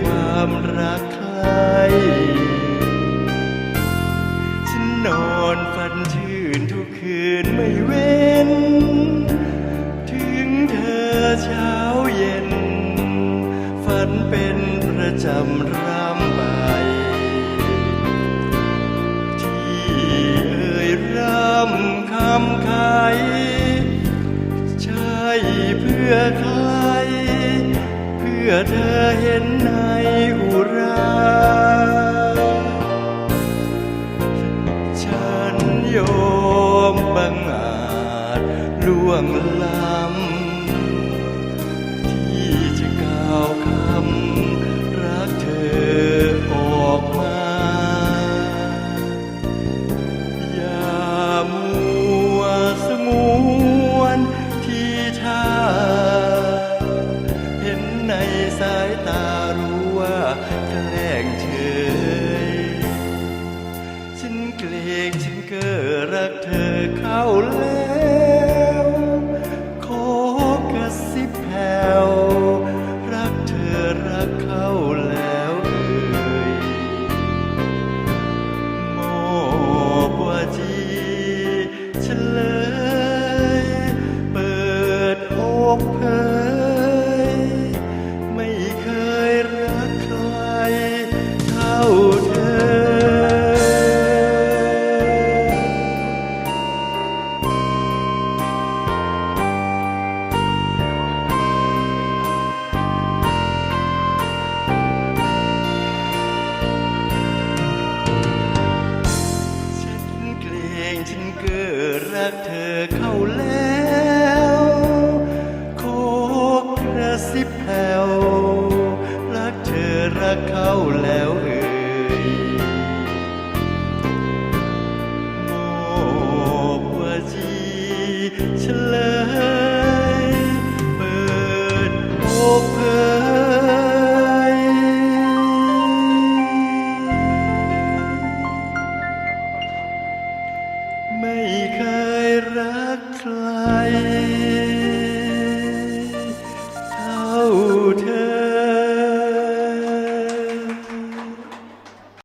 ความรักใครฉันนอนฝันชื่นทุกคืนไม่เว้น ถึงเธอเช้าเย็น ฝันเป็นประจำรำ เพื่อเธอเห็นในอุรา ฉันยอมบังอาจล่วงล้ำที่จะก้าวคำ เธอเข้าแล้ว เข้าแล้วขอกระซิบแผ่วรักเธอรักเขาแล้ว I